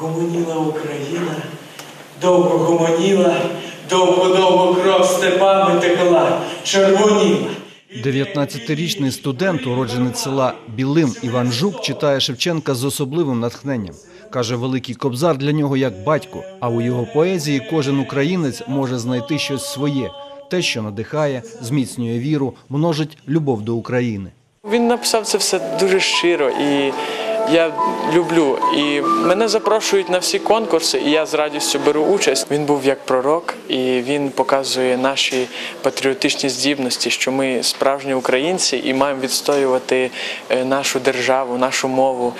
Гомоніла Україна, довго гомоніла, довго-довго кров степами текла, червоніла. 19-річний студент, уродженець села Білим Іван Жук, читає Шевченка з особливим натхненням. Каже, великий кобзар для нього як батько, а у його поезії кожен українець може знайти щось своє, те, що надихає, зміцнює віру, множить любов до України. Він написав це все дуже щиро і я люблю. І мене запрошують на всі конкурси, і я з радістю беру участь. Він був як пророк, і він показує наші патріотичні здібності, що ми справжні українці і маємо відстоювати е, нашу державу, нашу мову.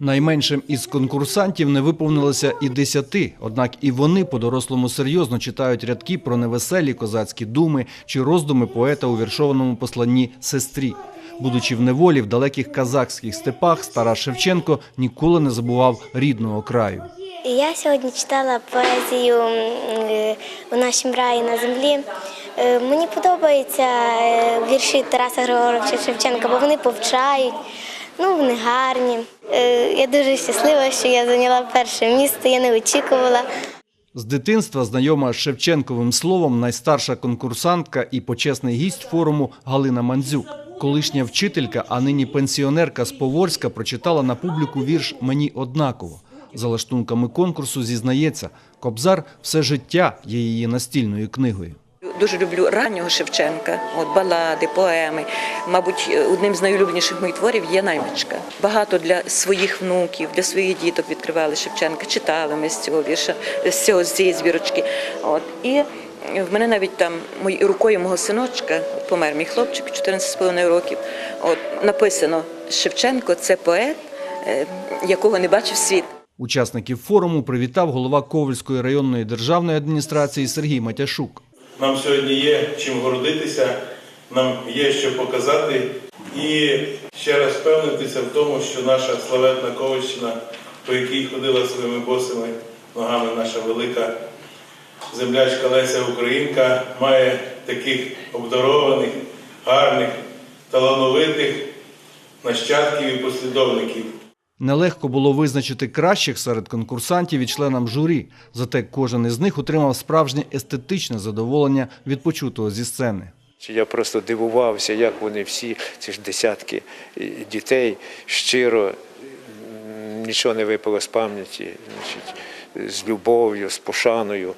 Найменшим із конкурсантів не виповнилося і десяти, однак і вони по-дорослому серйозно читають рядки про невеселі козацькі думи чи роздуми поета у віршованому посланні сестрі. Будучи в неволі в далеких казахських степах, Тарас Шевченко ніколи не забував рідного краю. Я сьогодні читала поезію е, у нашому раї на землі. Е, Мені подобаються е, вірші Тараса Григоровича Шевченка, бо вони повчають, ну вони гарні. Я дуже щаслива, що я зайняла перше місце, я не очікувала. З дитинства знайома з Шевченковим словом найстарша конкурсантка і почесний гість форуму Галина Мандзюк. Колишня вчителька, а нині пенсіонерка з Поворська прочитала на публіку вірш Мені однаково. За лаштунками конкурсу зізнається, Кобзар все життя є її настільною книгою. Дуже люблю раннього Шевченка, от балади, поеми. Мабуть, одним з найулюбленіших моїх творів є наймичка. Багато для своїх внуків, для своїх діток відкривали Шевченка, читали ми з цього вірша, з цього з збірочки. От і в мене навіть там мої рукою мого синочка помер мій хлопчик 14,5 років. От написано Шевченко це поет, е, якого не бачив світ. Учасників форуму привітав голова Ковальської районної державної адміністрації Сергій Матяшук. Нам сьогодні є чим гордитися, нам є що показати. І ще раз впевнитися в тому, що наша славетна Ковальщина, по якій ходила своїми босими ногами наша велика землячка Леся Українка, має таких обдарованих, гарних, талановитих нащадків і послідовників. Нелегко було визначити кращих серед конкурсантів і членам журі, зате кожен із них отримав справжнє естетичне задоволення від почутого зі сцени. Я просто дивувався, як вони всі, ці ж десятки дітей, щиро нічого не випало з пам'яті, з любов'ю, з пошаною,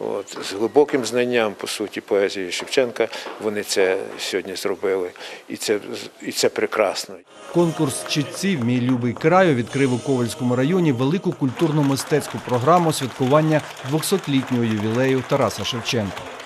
от, з глибоким знанням, по суті, поезії Шевченка. Вони це сьогодні зробили. І це, і це прекрасно. Конкурс читців Мій любий краю відкрив у Ковальському районі велику культурно-мистецьку програму святкування 200-літнього ювілею Тараса Шевченка.